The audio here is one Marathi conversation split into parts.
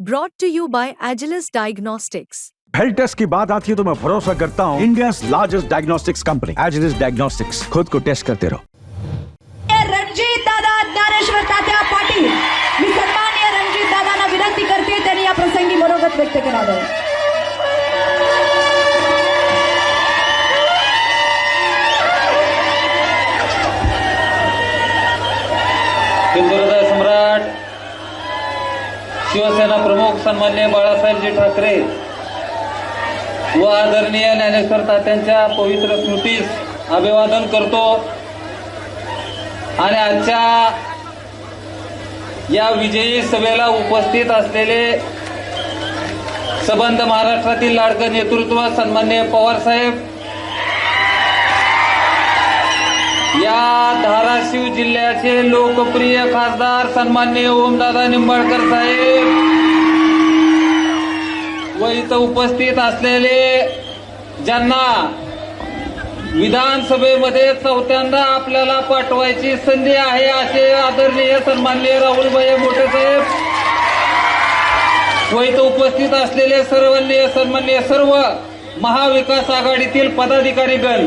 Brought to you by Agilus diagnostics health test की बात आती है तो मैं भरोसा करता हूँ। India largest diagnostics company Agilus diagnostics खुद को टेस्ट करते रहो। रणजीत दादा ज्ञानेश्वर तात्या पाटील मी सन्मान्य रणजित दादांना विनंती करते त्यांनी या प्रसंगी मनोगत व्यक्त करावं शिवसेना प्रमुख सन्मान्य बाळासाहेबजी ठाकरे व आदरणीय ज्ञानेश्वर तात्यांच्या पवित्र स्मृतीस अभिवादन करतो. आणि आजच्या या विजयी सभेला उपस्थित असलेले सबंध महाराष्ट्रातील लाडकं नेतृत्व सन्मान्य पवारसाहेब या धाराशिव जिल्ह्याचे लोकप्रिय खासदार सन्मान्य ओमदादा निंबाळकर साहेब. व इथं उपस्थित असलेले ज्यांना विधानसभेमध्ये चौथ्यांदा आपल्याला पाठवायची संधी आहे असे आदरणीय सन्मान्य राहुलभाई मोठे साहेब. व इथं उपस्थित असलेले सर्वनीय सन्मान्य सर्व महाविकास आघाडीतील पदाधिकारी गण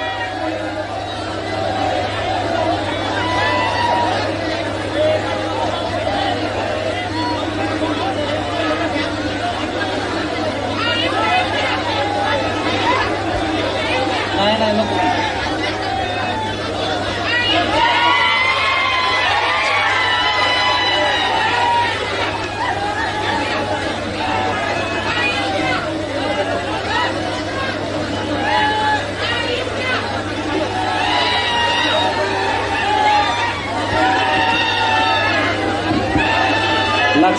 नाही नाही नको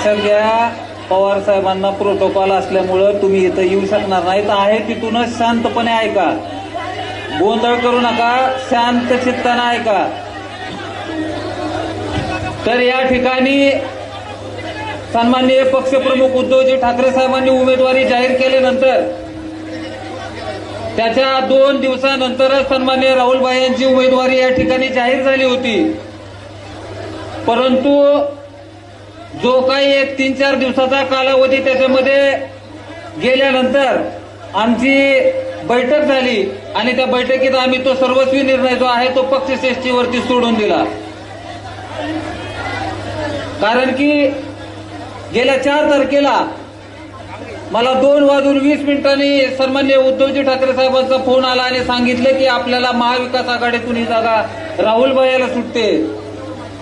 सगळ्या पवार साहेबांना प्रोटोकॉल असल्यामुळं तुम्ही इथं येऊ शकणार नाही तर आहे तिथूनच शांतपणे ऐका. गोंधळ करू नका शांत चित्तानं ऐका. तर या ठिकाणी सन्माननीय पक्षप्रमुख उद्धवजी ठाकरे साहेबांनी उमेदवारी जाहीर केल्यानंतर त्याच्या दोन दिवसानंतरच सन्माननीय राहुलभाई यांची उमेदवारी या ठिकाणी जाहीर झाली होती. परंतु जो काही एक तीन चार दिवसाचा कालावधी त्याच्यामध्ये गेल्यानंतर आमची बैठक झाली आणि त्या बैठकीत आम्ही तो सर्वस्वी निर्णय जो आहे तो पक्षश्रेष्ठीवरती सोडून दिला. कारण की गेल्या चार तारखेला मला दोन वाजून वीस मिनिटांनी सन्मान्य उद्धवजी ठाकरे साहेबांचा फोन आला आणि सांगितलं की आपल्याला महाविकास आघाडीतून ही जागा राहुल याला सुटते.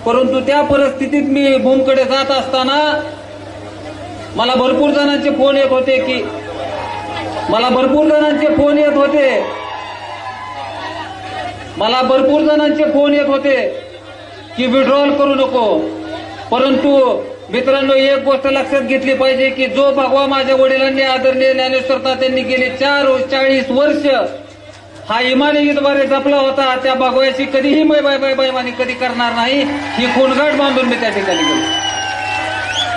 परंतु त्या परिस्थितीत मी भूमकडे जात असताना मला भरपूर जणांचे फोन येत होते की मला भरपूर जणांचे फोन येत होते. मला भरपूर जणांचे फोन येत होते की विड्रॉल करू नको. परंतु मित्रांनो एक गोष्ट लक्षात घेतली पाहिजे की जो भगवा माझ्या वडिलांनी आदरणीय ज्ञानेश्वर तात्यांनी गेले चार चाळीस वर्ष हा इमानगीद्वारे जपला होता. त्या बागोयाची कधीही मै बाय बाय बैमानी कधी करणार नाही. ही खुणगाट बांधून मी त्या ठिकाणी गेलो.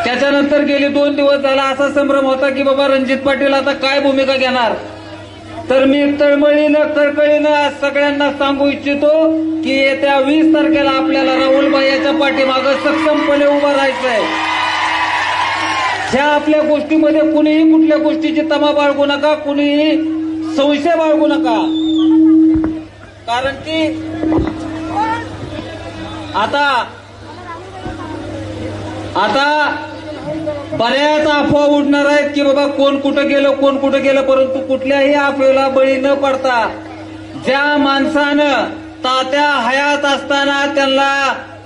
त्याच्यानंतर गेले दोन दिवस झाला असा संभ्रम होता की बाबा रणजित पाटील आता काय भूमिका घेणार? तर मी तळमळीनं कळकळीनं आज सगळ्यांना सांगू इच्छितो की येत्या वीस तारखेला आपल्याला राहुलबाई याच्या पाठीमागं सक्षमपणे उभं राहायचंय. ह्या आपल्या गोष्टीमध्ये कुणीही कुठल्या गोष्टीची तमा बाळगू नका कुणीही संशय बाळगू नका. कारण की आता आता बऱ्याच अफवा उडणार आहेत की बाबा कोण कुठं गेलं कोण कुठं गेलं परंतु कुठल्याही अफवेला बळी न पडता ज्या माणसानं तात्या हयात असताना त्यांना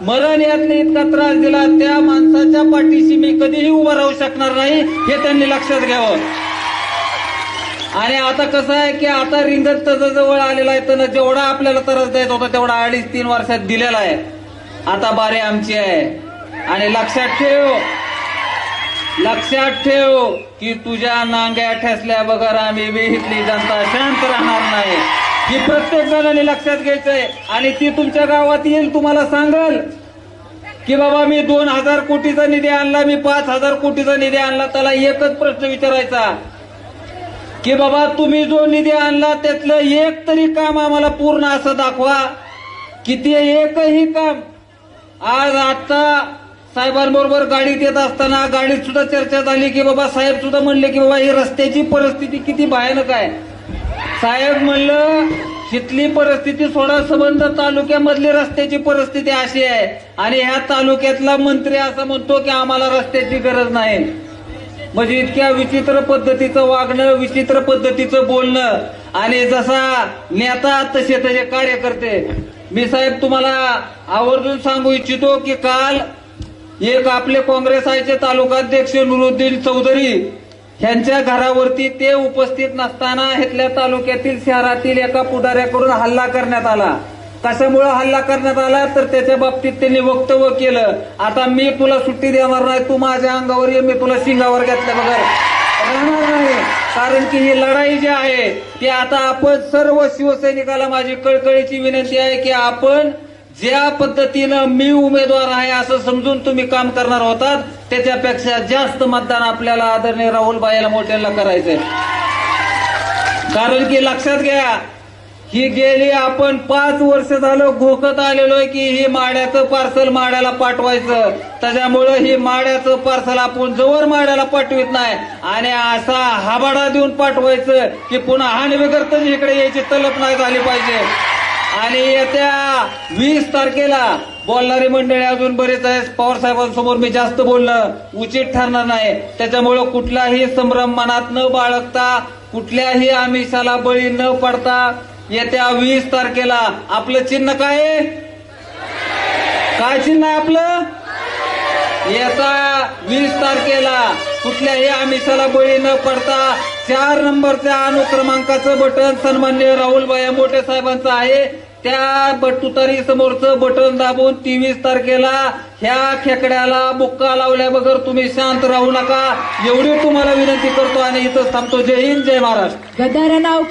मरण यातने इतका त्रास दिला त्या माणसाच्या पाठीशी मी कधीही उभं राहू शकणार नाही हे त्यांनी लक्षात घ्यावं. आणि आता कसं आहे की आता रिंगण जवळ आलेला आहे तर जेवढा आपल्याला त्रास द्यायचा होता तेवढा अडीच तीन वर्षात दिलेला आहे. आता बारे आमची आहे. आणि लक्षात ठेव. लक्षात ठेव की तुझ्या नांग्या ठेसल्या बगर आम्ही विहितली जनता शांत राहणार नाही. ही प्रत्येक जणांनी लक्षात घ्यायचंय. आणि ती तुमच्या गावात येईल तुम्हाला सांगल. की बाबा मी दोन हजार कोटीचा निधी आणला मी पाच हजार कोटीचा निधी आणला त्याला एकच प्रश्न विचारायचा. की बाबा तुम्ही जो निधी आणला त्यातलं एक तरी काम आम्हाला पूर्ण असं दाखवा. किती एकही काम. आज आता साहेबांबरोबर गाडीत येत असताना गाडीत सुद्धा चर्चा झाली की बाबा साहेब सुद्धा म्हणले की बाबा ही रस्त्याची परिस्थिती किती भयानक आहे. साहेब म्हणलं तिथली परिस्थिती सोडा संबंध तालुक्यामधली रस्त्याची परिस्थिती अशी आहे आणि ह्या तालुक्यातला मंत्री असं म्हणतो की आम्हाला रस्त्याची गरज नाही. म्हणजे इतक्या विचित्र पद्धतीचं वागणं विचित्र पद्धतीचं बोलणं. आणि जसा नेता तसे तसे कार्यकर्ते. मी साहेब तुम्हाला आवर्जून सांगू इच्छितो की काल एक आपले काँग्रेस आयचे तालुकाध्यक्ष नुरुद्दीन चौधरी यांच्या घरावरती ते उपस्थित नसताना इथल्या तालुक्यातील शहरातील एका पुढाऱ्याकडून हल्ला करण्यात आला. कशामुळे हल्ला करण्यात आला? तर त्याच्या बाबतीत त्यांनी वक्तव्य केलं. आता मी तुला सुट्टी देणार नाही. तू माझ्या अंगावर ये. मी तुला शिंगावर घेतल्या बघा. राहणार नाही. कारण की ही लढाई जी आहे ती आता आपण सर्व शिवसैनिकाला माझी कळकळीची विनंती आहे की आपण ज्या पद्धतीनं मी उमेदवार आहे असं समजून तुम्ही काम करणार होतात त्याच्यापेक्षा जास्त मतदान आपल्याला आदरणीय राहुल बाईला मोठ्याला करायचंय. कारण की लक्षात घ्या ही गेली आपण पाच वर्ष झालं घोकत आलेलो आहे की ही माड्याचं पार्सल माड्याला पाठवायचं. त्याच्यामुळं ही माड्याचं पार्सल आपण जवळ माड्याला पाठवित नाही. आणि असा हाबाडा देऊन पाठवायचं की पुन्हा हानवेकरतच इकडे यायची तलप नाही झाली पाहिजे. आणि येत्या वीस तारखेला बोलणारी मंडळी अजून बरेच आहेत. पवार साहेबांसमोर मी जास्त बोलणं उचित ठरणार नाही. त्याच्यामुळं कुठलाही संभ्रम मनात न बाळगता कुठल्याही आमिषाला बळी न पडता येत्या वीस तारखेला आपलं चिन्ह काय? आहे काय चिन्ह आहे आपलं? येत्या वीस तारखेला कुठल्याही आमिषाला बळी न पडता चार नंबरच्या अनुक्रमांकाचं बटन सन्मान्य राहुलबाई मोठे साहेबांचं आहे. त्या बटुतारी समोरचं बटन दाबून तेवीस तारखेला ह्या खेकड्याला बुक्का लावल्या बगर तुम्ही शांत राहू नका. एवढी तुम्हाला विनंती करतो आणि इथं थांबतो. जय हिंद जय महाराष्ट्र. गदारा नाव